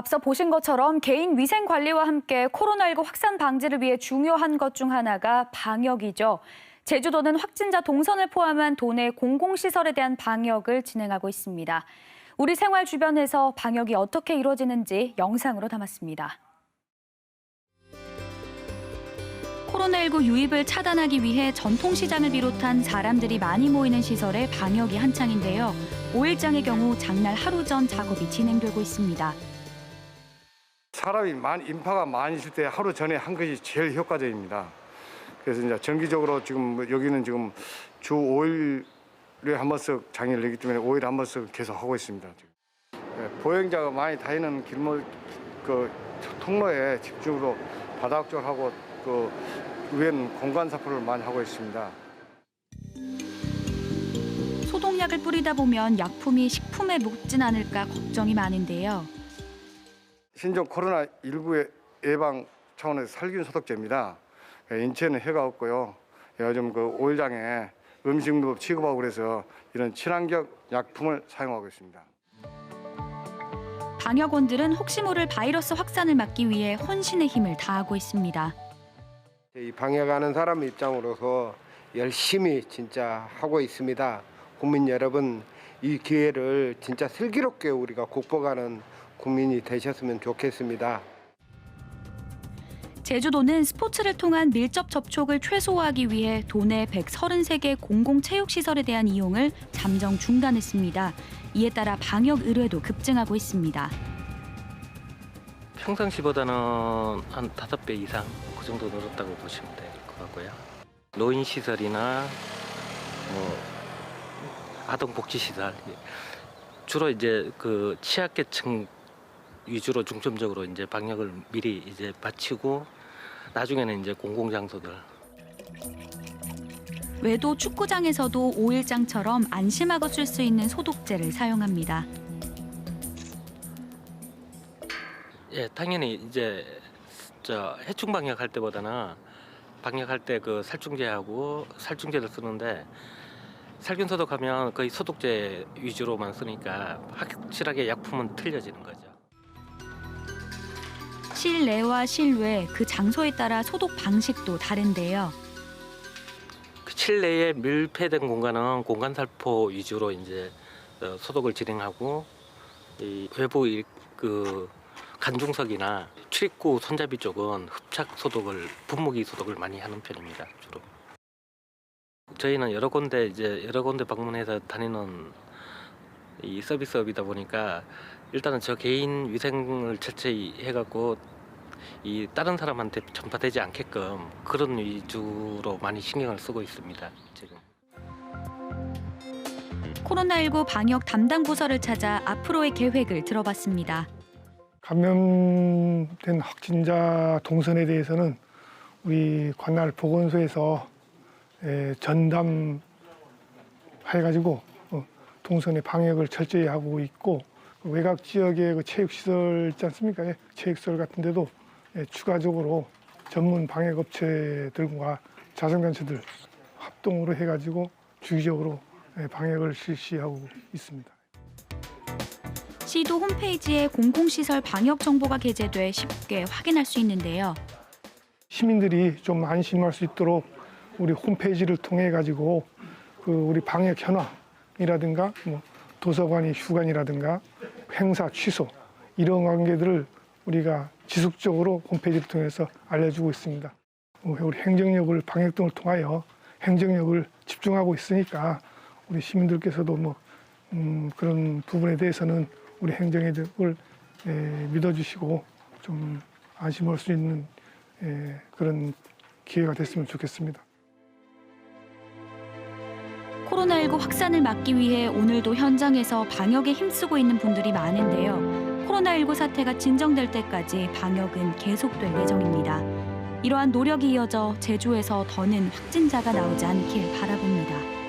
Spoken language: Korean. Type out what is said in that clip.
앞서 보신 것처럼 개인 위생 관리와 함께 코로나19 확산 방지를 위해 중요한 것 중 하나가 방역이죠. 제주도는 확진자 동선을 포함한 도내 공공시설에 대한 방역을 진행하고 있습니다. 우리 생활 주변에서 방역이 어떻게 이루어지는지 영상으로 담았습니다. 코로나19 유입을 차단하기 위해 전통시장을 비롯한 사람들이 많이 모이는 시설의 방역이 한창인데요. 5일장의 경우 장날 하루 전 작업이 진행되고 있습니다. 사람이 많이 인파가 많이 있을 때 하루 전에 한 것이 제일 효과적입니다. 그래서 이제 정기적으로 지금 뭐 여기는 지금 주 5일에 한 번씩 장애를 내기 때문에 5일에 한 번씩 계속 하고 있습니다. 예, 보행자가 많이 다니는 길목 그 통로에 집중으로 바닥쪽하고 그 위에는 공간 사포를 많이 하고 있습니다. 소독약을 뿌리다 보면 약품이 식품에 묻진 않을까 걱정이 많은데요. 신종 코로나 19의 예방 차원에서 살균 소독제입니다. 예, 인체는 해가 없고요. 예, 요즘 그 오일장에 음식도 취급하고 그래서 이런 친환경 약품을 사용하고 있습니다. 방역원들은 혹시 모를 바이러스 확산을 막기 위해 혼신의 힘을 다하고 있습니다. 이 방역하는 사람 입장으로서 열심히 진짜 하고 있습니다. 국민 여러분 이 기회를 진짜 슬기롭게 우리가 극복하는 국민이 되셨으면 좋겠습니다. 제주도는 스포츠를 통한 밀접 접촉을 최소화하기 위해 도내 133개 공공체육시설에 대한 이용을 잠정 중단했습니다. 이에 따라 방역 의뢰도 급증하고 있습니다. 평상시보다는 한 다섯 배 이상 그 정도 늘었다고 보시면 될 것 같고요. 노인 시설이나 뭐 아동 복지 시설. 주로 이제 그 취약계층 위주로 중점적으로 이제 방역을 미리 이제 마치고 나중에는 이제 공공장소들. 외도 축구장에서도 5일장처럼 안심하고 쓸 수 있는 소독제를 사용합니다. 예, 당연히 이제 저 해충 방역할 때보다는 방역할 때 그 살충제하고 살충제를 쓰는데 살균 소독하면 거의 소독제 위주로만 쓰니까 확실하게 약품은 틀려지는 거죠. 실내와 실외 그 장소에 따라 소독 방식도 다른데요. 그 실내에 밀폐된 공간은 공간 살포 위주로 이제 어, 소독을 진행하고 이 외부 이- 그 간중석이나 출입구 손잡이 쪽은 흡착 소독을 분무기 소독을 많이 하는 편입니다 주로. 저희는 여러 군데 이제 여러 군데 방문해서 다니는 이 서비스업이다 보니까 일단은 저 개인 위생을 철저히 해갖고 이 다른 사람한테 전파되지 않게끔 그런 위주로 많이 신경을 쓰고 있습니다 지금. 코로나19 방역 담당 부서를 찾아 앞으로의 계획을 들어봤습니다. 감염된 확진자 동선에 대해서는 우리 관할 보건소에서 에, 전담 해가지고 어, 동선의 방역을 철저히 하고 있고 그 외곽 지역의 그 체육시설 있지 않습니까? 예, 체육시설 같은 데도 예, 추가적으로 전문 방역업체들과 자선단체들 합동으로 해가지고 주기적으로 예, 방역을 실시하고 있습니다. 시도 홈페이지에 공공시설 방역 정보가 게재돼 쉽게 확인할 수 있는데요. 시민들이 좀 안심할 수 있도록 우리 홈페이지를 통해 가지고 그 우리 방역 현황이라든가 뭐 도서관이 휴관이라든가 행사 취소 이런 관계들을 우리가 지속적으로 홈페이지를 통해서 알려주고 있습니다. 어, 우리 행정력을 방역 등을 통하여 행정력을 집중하고 있으니까 우리 시민들께서도 뭐 음, 그런 부분에 대해서는 우리 행정력을 에, 믿어주시고 좀 안심할 수 있는 에, 그런 기회가 됐으면 좋겠습니다. 코로나19 확산을 막기 위해 오늘도 현장에서 방역에 힘쓰고 있는 분들이 많은데요. 코로나19 사태가 진정될 때까지 방역은 계속될 예정입니다. 이러한 노력이 이어져 제주에서 더는 확진자가 나오지 않길 바라봅니다.